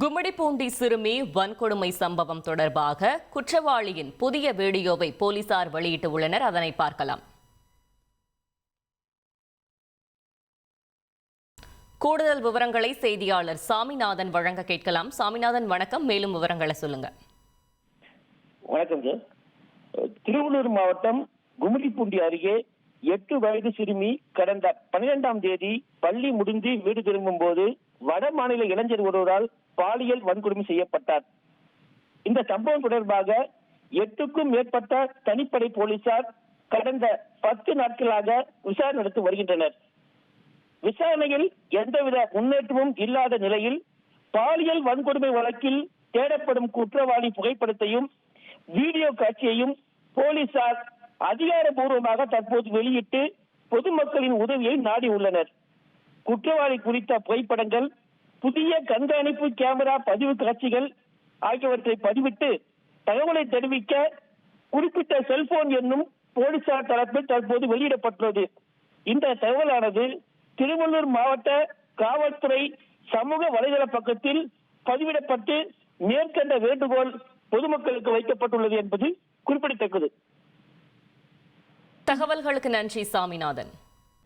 கும்மிடிப்பூண்டி சிறுமி வன்கொடுமை சம்பவம் தொடர்பாக குற்றவாளியின் புதிய வீடியோவை போலீசார் வெளியிட்டுள்ளனர். அதனை பார்க்கலாம். கூடுதல் விவரங்களை செய்தியாளர் சாமிநாதன் வழங்க கேட்கலாம். சாமிநாதன் வணக்கம். மேலும் விவரங்களை சொல்லுங்க. வணக்கம் சார். திருவள்ளூர் மாவட்டம் கும்மிடிப்பூண்டி அருகே எட்டு வயது சிறுமி கடந்த பன்னிரெண்டாம் தேதி பள்ளி முடிந்து வீடு திரும்பும் போது வட மாநில இளைஞர் ஒருவரால் பாலியல் வன்கொடுமை செய்யப்பட்டார். இந்த சம்பவம் தொடர்பாக எட்டுக்கும் மேற்பட்ட தனிப்படை போலீசார் கடந்த பத்து நாட்களாக விசாரணை நடத்தி வருகின்றனர். விசாரணையில் எந்தவித முன்னேற்றமும் இல்லாத நிலையில் பாலியல் வன்கொடுமை வழக்கில் தேடப்படும் குற்றவாளி புகைப்படத்தையும் வீடியோ காட்சியையும் போலீசார் அதிகாரப்பூர்வமாக தற்போது வெளியிட்டு பொதுமக்களின் உதவியை நாடி உள்ளனர். குற்றவாளி குறித்த புகைப்படங்கள் புதிய கண்காணிப்பு கேமரா பதிவு காட்சிகள் ஆகியவற்றை பதிவிட்டு தகவலை தெரிவிக்க குறிப்பிட்ட செல்போன் என்னும் போலீசார் தரப்பில் தற்போது வெளியிடப்பட்டுள்ளது. இந்த தகவலானது திருவள்ளூர் மாவட்ட காவல்துறை சமூக வலைதள பக்கத்தில் பதிவிடப்பட்டு மேற்கண்ட வேண்டுகோள் பொதுமக்களுக்கு வைக்கப்பட்டுள்ளது என்பது குறிப்பிடத்தக்கது. தகவல்களுக்கு நன்றி சாமிநாதன்.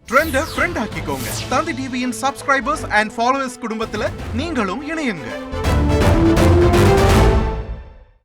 ட்ரெண்ட ஃப்ரெண்ட் ஆக்கிக்கோங்க. தந்தி டிவியின் சப்ஸ்கிரைபர்ஸ் அண்ட் ஃபாலோவர்ஸ் குடும்பத்துல நீங்களும் இணையுங்க.